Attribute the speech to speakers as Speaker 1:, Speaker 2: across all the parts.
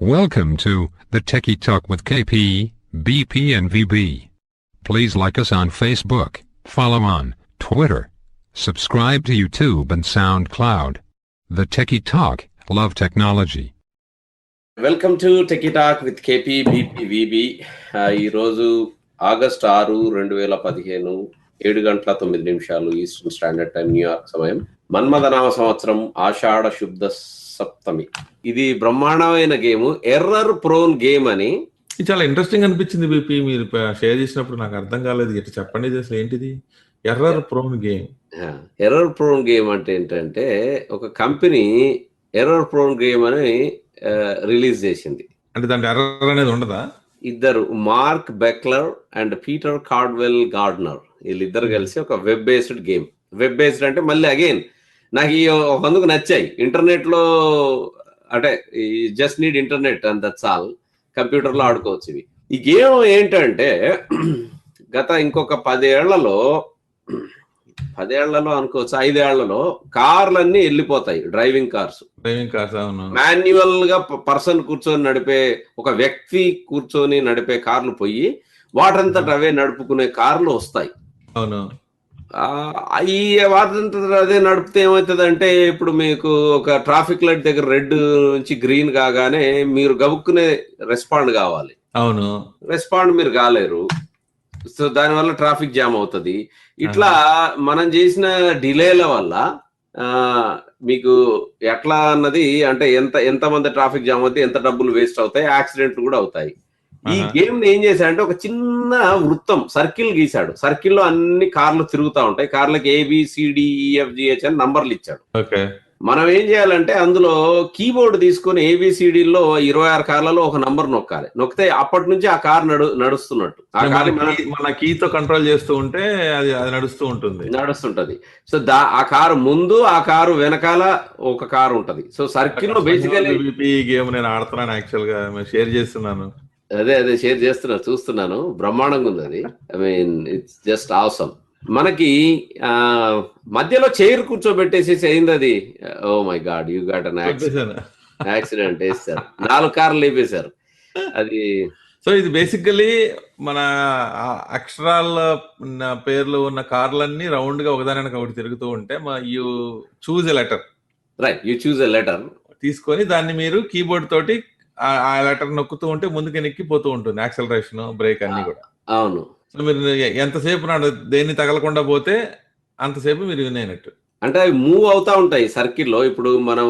Speaker 1: Welcome to the Techie Talk with KP, BP, and VB. Please like us on Facebook, follow on Twitter, subscribe to YouTube and SoundCloud. The Techie Talk, love technology.
Speaker 2: Welcome to Techie Talk with KP BP VB ఈరోజు August ఆరు రెండు వేల పదిహేను ఏడు గంటల తొమ్మిది నిమిషాలు eastern standard time New York సమయం మన్మథనామ సంవత్సరం ఆషాఢ శుద్ధ సప్తమి. ఇది బ్రహ్మాండమైన గేమ్ ఎర్రర్ ప్రోన్ గేమ్ అని.
Speaker 3: చాలా ఇంట్రెస్టింగ్ అనిపించింది బీపీ మీరు షేర్ చేసినప్పుడు నాకు అర్థం కాలేదు ఇట్లా చెప్పండి అసలు ఏంటిది? Error prone game.
Speaker 2: Error prone game అంటే ఏంటంటే ఒక కంపెనీ ఎర్రర్ ప్రోన్ గేమ్ అని రిలీజ్ చేసింది.
Speaker 3: అంటే దాంట్లో ఎర్రర్ అనేది ఉండదా?
Speaker 2: ఇద్దరు Mark Beckler and Peter Cardwell Gardner. వీళ్ళిద్దరు కలిసి ఒక web based game. Web based అంటే మళ్ళీ అగైన్ నాకు ఈ అందుకు నచ్చాయి. ఇంటర్నెట్లో అంటే just need internet and that's all కంప్యూటర్లో ఆడుకోవచ్చు ఇవి. ఈ గేమ్ ఏంటంటే గత ఇంకొక పదేళ్ళలో పదేళ్ళలో అనుకోవచ్చు ఐదేళ్ళలో కార్లన్నీ వెళ్ళిపోతాయి డ్రైవింగ్ కార్స్.
Speaker 3: డ్రైవింగ్ కార్స్ అవును.
Speaker 2: మాన్యువల్గా పర్సన్ కూర్చొని నడిపే ఒక వ్యక్తి కూర్చొని నడిపే కార్లు పోయి వాటంతట అవే నడుపుకునే కార్లు వస్తాయి.
Speaker 3: అవును.
Speaker 2: ఈ వాటంతట అదే నడిపితే ఏమవుతుందంటే ఇప్పుడు మీకు ఒక ట్రాఫిక్ లైట్ దగ్గర రెడ్ నుంచి గ్రీన్ కాగానే మీరు గబుక్కునే రెస్పాండ్ కావాలి.
Speaker 3: అవును.
Speaker 2: రెస్పాండ్ మీరు కాలేరు. సో దానివల్ల ట్రాఫిక్ జామ్ అవుతుంది. ఇట్లా మనం చేసిన డిలేల వల్ల ఆ, మీకు ఎట్లా అన్నది అంటే ఎంత ఎంత మంది ట్రాఫిక్ జామ్ అవుతాయి ఎంత డబ్బులు వేస్ట్ అవుతాయి యాక్సిడెంట్లు కూడా అవుతాయి. ఈ. గేమ్ ఏం చేశాడంటే ఒక చిన్న వృత్తం సర్కిల్ గీశాడు. సర్కిల్లో అన్ని కార్లు తిరుగుతా ఉంటాయి. కార్లకి ఏబిసిడిఈఎఫ్జిహెచ్ అని నంబర్లు ఇచ్చాడు.
Speaker 3: ఓకే.
Speaker 2: మనం ఏం చేయాలంటే అందులో కీబోర్డ్ తీసుకొని ABCD లో ఇరవై ఆరు కార్లలో ఒక నంబర్ నొక్కాలి. నొక్కితే అప్పటి నుంచి ఆ కార్ నడు నడుస్తున్నట్టు. ఆ కార్
Speaker 3: మన కీతో కంట్రోల్ చేస్తూ ఉంటే అది అది నడుస్తూ ఉంటుంది.
Speaker 2: నడుస్తుంటది. సో దా ఆ కారు ముందు ఆ కారు వెనకాల ఒక కారు ఉంటది. సో సర్కిల్లో బేసికలీ
Speaker 3: గేమ్ నేను ఆడుతున్నాను యాక్చువల్గా షేర్ చేస్తున్నాను.
Speaker 2: అదే అదే షేర్ చేస్తున్నా చూస్తున్నాను. బ్రహ్మాండంగా ఉంది అది. I mean it's just awesome మనకి ఆ మధ్యలో చైర్ కూర్చోబెట్టేసి అయింది అది. ఓ my god you got an
Speaker 3: చెప్పేశాను.
Speaker 2: యాక్సిడెంట్ వేస్తారు నాలుగు కార్లు లేపేశారు. అది
Speaker 3: సో ఇది బేసికలీ మన అక్షరాల పేర్లు ఉన్న కార్లన్నీ రౌండ్గా ఒకదానికి ఒకటి తిరుగుతూ ఉంటే you choose a letter
Speaker 2: right you choose a letter
Speaker 3: తీసుకొని దాన్ని మీరు కీబోర్డ్ తోటి ఆ- లెటర్ నొక్కుతూ ఉంటే ముందుకు నెక్కిపోతూ ఉంటుంది యాక్సలరేషన్ బ్రేక్ అన్ని కూడా.
Speaker 2: అవును.
Speaker 3: సో మీరు ఎంతసేపు నాడు దేన్ని తగలకుండా పోతే అంతసేపు మీరు విన్ అయినట్టు.
Speaker 2: అంటే అవి మూవ్ అవుతా ఉంటాయి సర్కిల్లో. ఇప్పుడు మనం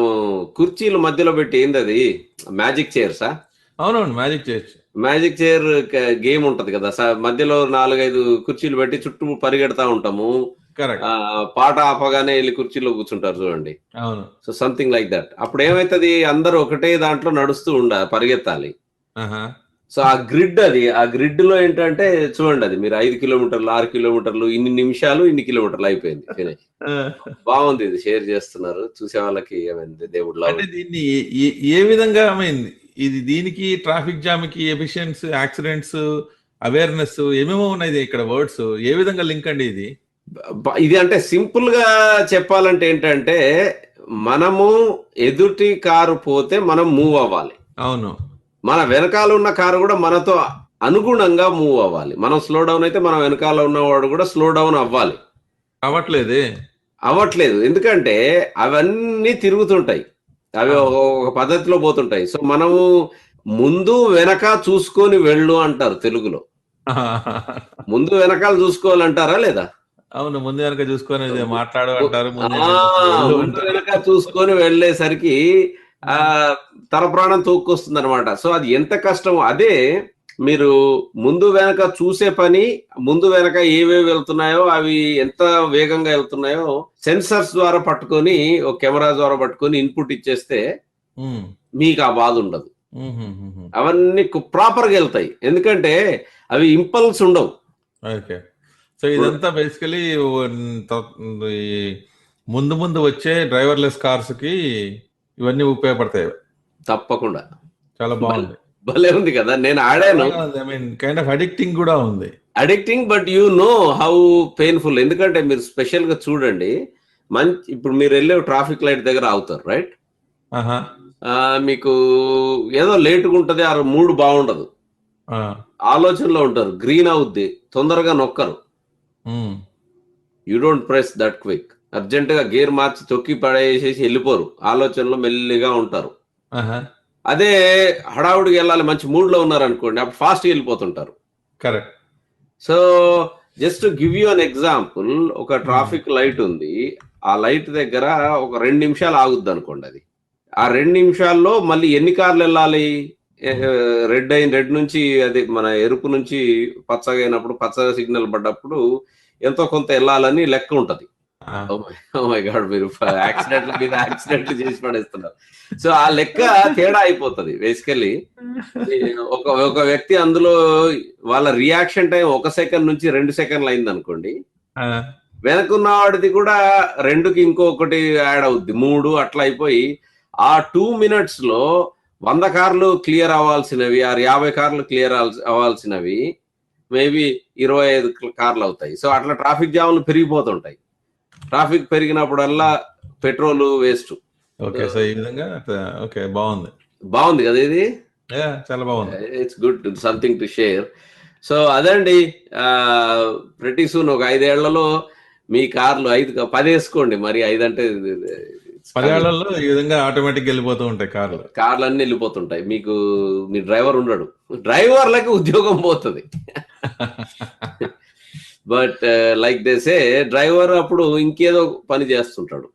Speaker 2: కుర్చీలు మధ్యలో పెట్టి ఏంది అది మ్యాజిక్ చైర్సా?
Speaker 3: అవునవును మ్యాజిక్ చేయొచ్చు
Speaker 2: మ్యాజిక్ చైర్ గేమ్ ఉంటది కదా. మధ్యలో నాలుగైదు కుర్చీలు పెట్టి చుట్టూ పరిగెడతా ఉంటాము. పాట ఆపగానే వెళ్ళి కుర్చీలో కూర్చుంటారు చూడండి.
Speaker 3: అవును.
Speaker 2: సో సంథింగ్ లైక్ దట్ అప్పుడు ఏమైతుంది? అందరూ ఒకటే దాంట్లో నడుస్తూ ఉండ పరిగెత్తాలి. సో ఆ గ్రిడ్ అది ఆ గ్రిడ్లో ఏంటంటే చూడండి అది మీరు ఐదు కిలోమీటర్లు ఆరు కిలోమీటర్లు ఇన్ని నిమిషాలు ఇన్ని కిలోమీటర్లు అయిపోయింది ఫినిష్. బాగుంది ఇది షేర్ చేస్తున్నారు. చూసే వాళ్ళకి ఏమైంది దేవుడు.
Speaker 3: అంటే దీన్ని ఏ- విధంగా అయింది ఇది దీనికి ట్రాఫిక్ జామ్కి ఎఫిషియన్స్ యాక్సిడెంట్స్ అవేర్నెస్ ఏమేమో ఉన్నాయి ఇక్కడ వర్డ్స్ ఏ విధంగా లింక్ అండి ఇది?
Speaker 2: ఇది అంటే సింపుల్గా చెప్పాలంటే ఏంటంటే మనము ఎదుటి కారు పోతే మనం మూవ్ అవ్వాలి.
Speaker 3: అవును.
Speaker 2: మన వెనకాల ఉన్న కారు కూడా మనతో అనుగుణంగా మూవ్ అవ్వాలి. మనం స్లో డౌన్ అయితే మన వెనకాల ఉన్నవాడు కూడా స్లో డౌన్ అవ్వాలి.
Speaker 3: అవ్వట్లేదే.
Speaker 2: అవ్వట్లేదు. ఎందుకంటే అవన్నీ తిరుగుతుంటాయి. అవి ఒక ఒక పద్ధతిలో పోతుంటాయి. సో మనము ముందు వెనక చూసుకొని వెళ్ళు అంటారు తెలుగులో. ముందు వెనకాల చూసుకోవాలంటారా లేదా?
Speaker 3: అవును ముందు వెనక చూసుకొని మాట్లాడు అంటారు ముందు. వెనక
Speaker 2: చూసుకొని వెళ్ళేసరికి ఆ తల ప్రాణం తోక్కొస్తుంది అనమాట సో అది ఎంత కష్టం అదే మీరు ముందు వెనక చూసే పని ముందు వెనక ఏవేవి వెళ్తున్నాయో అవి ఎంత వేగంగా వెళ్తున్నాయో సెన్సర్స్ ద్వారా పట్టుకొని ఒక కెమెరా ద్వారా పట్టుకొని ఇన్పుట్ ఇచ్చేస్తే మీకు ఆ బాధ ఉండదు. అవన్నీ ప్రాపర్గా వెళ్తాయి. ఎందుకంటే అవి ఇంపల్స్ ఉండవు.
Speaker 3: సో ఇదంతా బేసికలీ ముందు ముందు వచ్చే డ్రైవర్లెస్ కార్స్కి ఇవన్నీ ఉపయోగపడతాయి.
Speaker 2: తప్పకుండా.
Speaker 3: చాలా బాగుంది.
Speaker 2: భలే ఉంది కదా. నేను ఆడాను.
Speaker 3: I mean kind of addicting కూడా ఉంది.
Speaker 2: Addicting but you know how painful ఎందుకంటే మీరు స్పెషల్గా చూడండి మంచి ఇప్పుడు మీరు వెళ్ళే ట్రాఫిక్ లైట్ దగ్గర ఆగుతారు రైట్ మీకు ఏదో లేటుగా ఉంటది ఆ మూడు బాగుండదు. ఆలోచనలో ఉంటారు. గ్రీన్ అవుద్ది తొందరగా నొక్కరు. You don't press that quick అర్జెంట్గా గేర్ మార్చి తొక్కి పడేసేసి వెళ్ళిపోరు. ఆలోచనలో మెల్లిగా ఉంటారు.
Speaker 3: ఆహా,
Speaker 2: అదే హడావుడికి వెళ్ళాలి మంచి మూడ్లో ఉన్నారు అనుకోండి అప్పుడు ఫాస్ట్ వెళ్ళిపోతుంటారు.
Speaker 3: Correct
Speaker 2: so just give you an example ఒక ట్రాఫిక్ లైట్ ఉంది. ఆ లైట్ దగ్గర ఒక రెండు నిమిషాలు ఆగుద్ది అనుకోండి అది. ఆ రెండు నిమిషాల్లో మళ్ళీ ఎన్ని కార్లు వెళ్ళాలి? రెడ్ అయిన రెడ్ నుంచి అది మన ఎరుపు నుంచి పచ్చగా అయినప్పుడు పచ్చగా సిగ్నల్ పడ్డప్పుడు ఎంతో కొంత వెళ్ళాలని లెక్క ఉంటది.
Speaker 3: ఆ,
Speaker 2: మై గాడ్ మీరు యాక్సిడెంట్ మీద యాక్సిడెంట్ చేసి పడేస్తున్నారు. సో ఆ లెక్క తేడా అయిపోతుంది బేసికలీ ఒక ఒక వ్యక్తి అందులో వాళ్ళ రియాక్షన్ టైం ఒక సెకండ్ నుంచి రెండు సెకండ్లు అయింది అనుకోండి వెనకున్న వాడిది కూడా రెండుకి ఇంకొకటి యాడ్ అవుద్ది మూడు అట్లా అయిపోయి ఆ టూ మినిట్స్లో వంద కార్లు క్లియర్ అవ్వాల్సినవి ఆ యాభై కార్లు క్లియర్ అవ్వాల్సినవి మేబీ ఇరవై ఐదు కార్లు అవుతాయి. సో అట్లా ట్రాఫిక్ జామ్లు పెరిగిపోతుంటాయి. ట్రాఫిక్ పెరిగినప్పుడల్లా పెట్రోల్ వేస్ట్.
Speaker 3: ఓకే సో ఈ విధంగా ఓకే బాగుంది.
Speaker 2: బాగుంది కదా ఇది?
Speaker 3: చాలా బాగుంది.
Speaker 2: It's good something to share so అదండి ప్రతి సూన్ ఒక ఐదేళ్ళలో మీ కార్లు ఐదు పది వేసుకోండి మరి ఐదు అంటే
Speaker 3: పదేళ్ళలో ఈ విధంగా ఆటోమేటిక్ వెళ్ళిపోతూ ఉంటాయి కార్లు.
Speaker 2: కార్లు అన్ని వెళ్ళిపోతుంటాయి. మీకు మీ డ్రైవర్ ఉండడు. డ్రైవర్లకి ఉద్యోగం పోతుంది. బట్ లైక్ దేసే డ్రైవర్ అప్పుడు ఇంకేదో పని చేస్తుంటాడు.